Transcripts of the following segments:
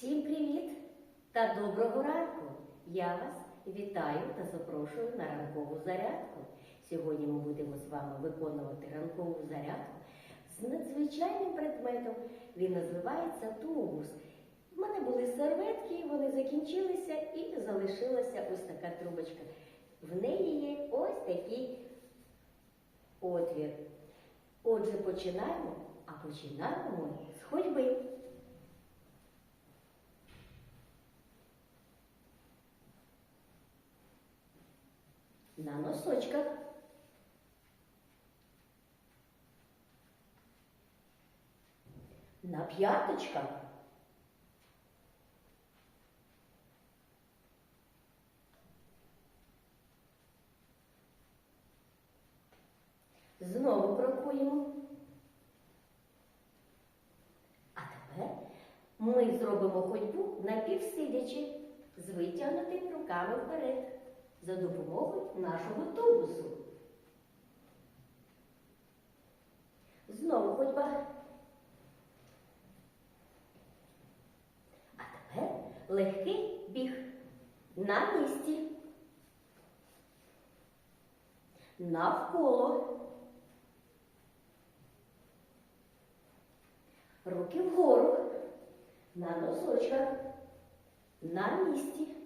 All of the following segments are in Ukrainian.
Всім привіт та доброго ранку! Я вас вітаю та запрошую на ранкову зарядку. Сьогодні ми будемо з вами виконувати ранкову зарядку з надзвичайним предметом. Він називається тубус. У мене були серветки, вони закінчилися і залишилася ось така трубочка. В неї є ось такий отвір. Отже, починаємо, а починаємо з ходьби. На носочках. На п'яточках. Знову крокуємо. А тепер ми зробимо ходьбу напівсидячи з витягнутими руками вперед за допомогою нашого тубусу. Знову ходьба. А тепер легкий біг на місці. Навколо. Руки вгору. На носочках. На місці.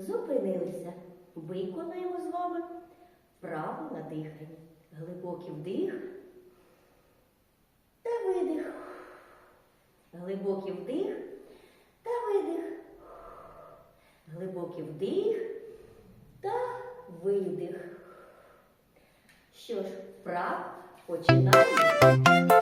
Зупинилися. Виконуємо з вами вправу на дихання. Глибокий вдих та видих. Глибокий вдих та видих. Глибокий вдих та видих. Що ж, вправ починаємо.